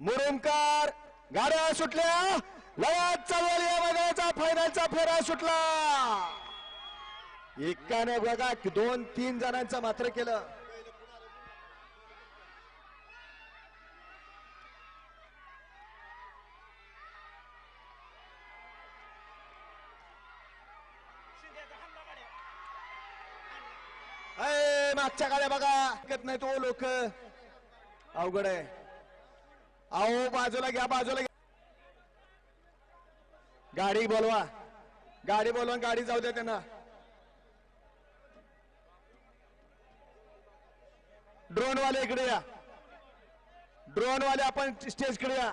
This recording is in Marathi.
मुरुमकर गाड्या सुटल्या. लयात चालू या मैदानाचा फायनलचा फेरा सुटला. एकाने बघा दोन तीन जणांचं मात्र केलं. मागच्या गाड्या बघा. ऐकत नाही तो लोक. अवघड आहे. अहो बाजूला घ्या बाजूला घ्या. गाडी बोलवा. गाडी बोलवा गाडी जाऊ द्या त्यांना. ड्रोन वाले इकडे या. ड्रोन वाले आपण स्टेजकडे या.